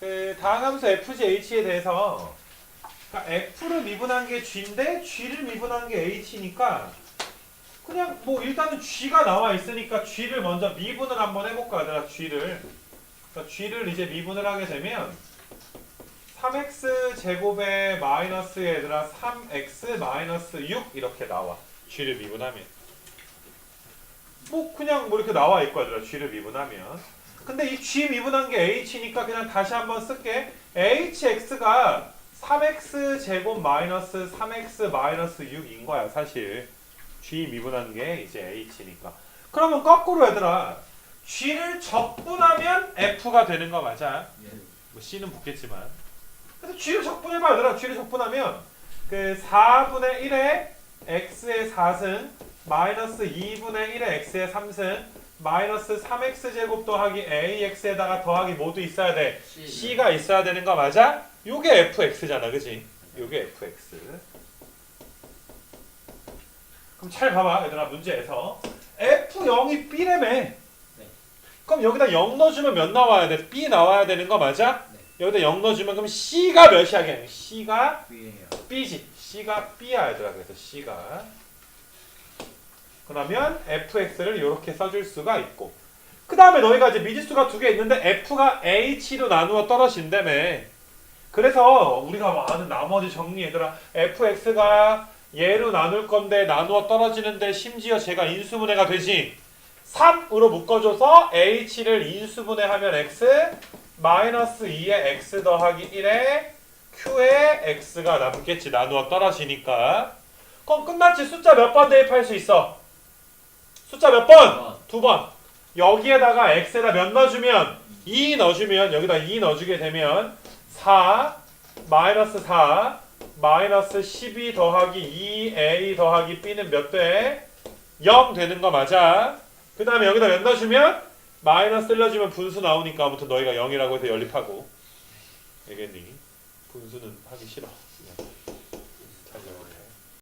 그 다음 함수 FGH에 대해서 그러니까 F를 미분한 게 G인데 G를 미분한 게 H니까 그냥 뭐 일단은 G가 나와 있으니까 G를 먼저 미분을 한번 해볼까 얘들아 G를. 그러니까 G를 이제 미분을 하게 되면 3x 제곱에 마이너스 얘들아 3x 마이너스 6 이렇게 나와 G를 미분하면. 뭐 그냥 뭐 이렇게 나와 있고 얘들아 G를 미분하면 근데 이 G 미분한 게 H니까 그냥 다시 한번 쓸게. HX가 3x 제곱 마이너스 3x 마이너스 6인 거야 사실. G 미분한 게 이제 H니까. 그러면 거꾸로 얘들아 G를 적분하면 F가 되는 거 맞아? 예. 뭐 C는 붙겠지만. 그래서 G를 적분해봐 얘들아. G를 적분하면 그 4분의 1에 X의 4승 마이너스 2분의 1에 X의 3승 마이너스 3X 제곱 더하기 AX에다가 더하기 모두 있어야 돼 C. C가 있어야 되는 거 맞아? 요게 fx잖아, 그지? 요게 fx. 그럼 잘 봐봐, 얘들아 문제에서 f0이 b래매. 그럼 여기다 0 넣어주면 몇 나와야 돼? b 나와야 되는 거 맞아? 네. 여기다 0 넣어주면 그럼 c가 몇이야, 그냥 c가 b지. c가 b야, 얘들아. 그래서 c가. 그러면 fx를 이렇게 써줄 수가 있고. 그 다음에 너희가 이제 미지수가 두 개 있는데 f가 h로 나누어 떨어진다며. 그래서 우리가 아는 나머지 정리 얘들아 fx가 얘로 나눌 건데 나누어 떨어지는데 심지어 제가 인수분해가 되지 3으로 묶어줘서 h를 인수분해하면 x 마이너스 2의 x 더하기 1에 q의 x가 남겠지 나누어 떨어지니까 그럼 끝났지 숫자 몇 번 대입할 수 있어 숫자 몇 번? 번. 두 번. 여기에다가 x에다 몇 넣어주면 2 넣어주면 여기다 2 넣어주게 되면 4 마이너스 4 마이너스 12 더하기 2a 더하기 b는 몇 돼? 0 되는 거 맞아. 그 다음에 여기다 몇 넣어주면 마이너스 1 넣어주면 분수 나오니까 아무튼 너희가 0이라고 해서 연립하고 알겠니? 분수는 하기 싫어. 잘 적어야 돼.